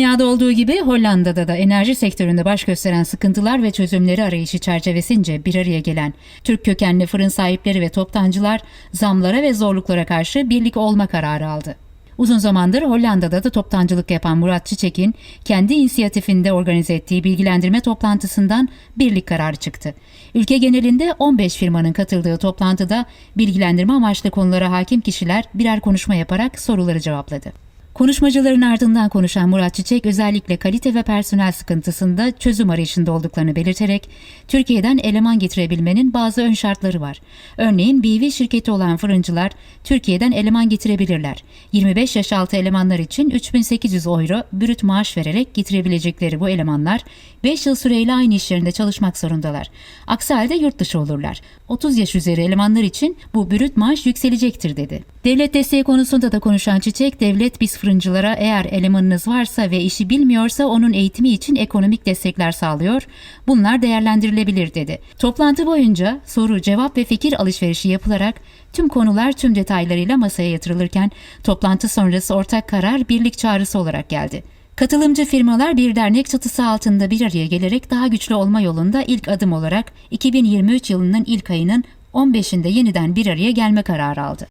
Dünyada olduğu gibi Hollanda'da da enerji sektöründe baş gösteren sıkıntılar ve çözümleri arayışı çerçevesince bir araya gelen Türk kökenli fırın sahipleri ve toptancılar zamlara ve zorluklara karşı birlik olma kararı aldı. Uzun zamandır Hollanda'da da toptancılık yapan Murat Çiçek'in kendi inisiyatifinde organize ettiği bilgilendirme toplantısından birlik kararı çıktı. Ülke genelinde 15 firmanın katıldığı toplantıda bilgilendirme amaçlı konulara hakim kişiler birer konuşma yaparak soruları cevapladı. Konuşmacıların ardından konuşan Murat Çiçek özellikle kalite ve personel sıkıntısında çözüm arayışında olduklarını belirterek Türkiye'den eleman getirebilmenin bazı ön şartları var. Örneğin BV şirketi olan fırıncılar Türkiye'den eleman getirebilirler. 25 yaş altı elemanlar için 3800 euro brüt maaş vererek getirebilecekleri bu elemanlar 5 yıl süreyle aynı iş yerinde çalışmak zorundalar. Aksi halde yurt dışı olurlar. 30 yaş üzeri elemanlar için bu brüt maaş yükselecektir dedi. Devlet desteği konusunda da konuşan Çiçek, devlet biz fırıncılara eğer elemanınız varsa ve işi bilmiyorsa onun eğitimi için ekonomik destekler sağlıyor. Bunlar değerlendirilebilir dedi. Toplantı boyunca soru, cevap ve fikir alışverişi yapılarak tüm konular tüm detaylarıyla masaya yatırılırken toplantı sonrası ortak karar birlik çağrısı olarak geldi. Katılımcı firmalar bir dernek çatısı altında bir araya gelerek daha güçlü olma yolunda ilk adım olarak 2023 yılının ilk ayının 15'inde yeniden bir araya gelme kararı aldı.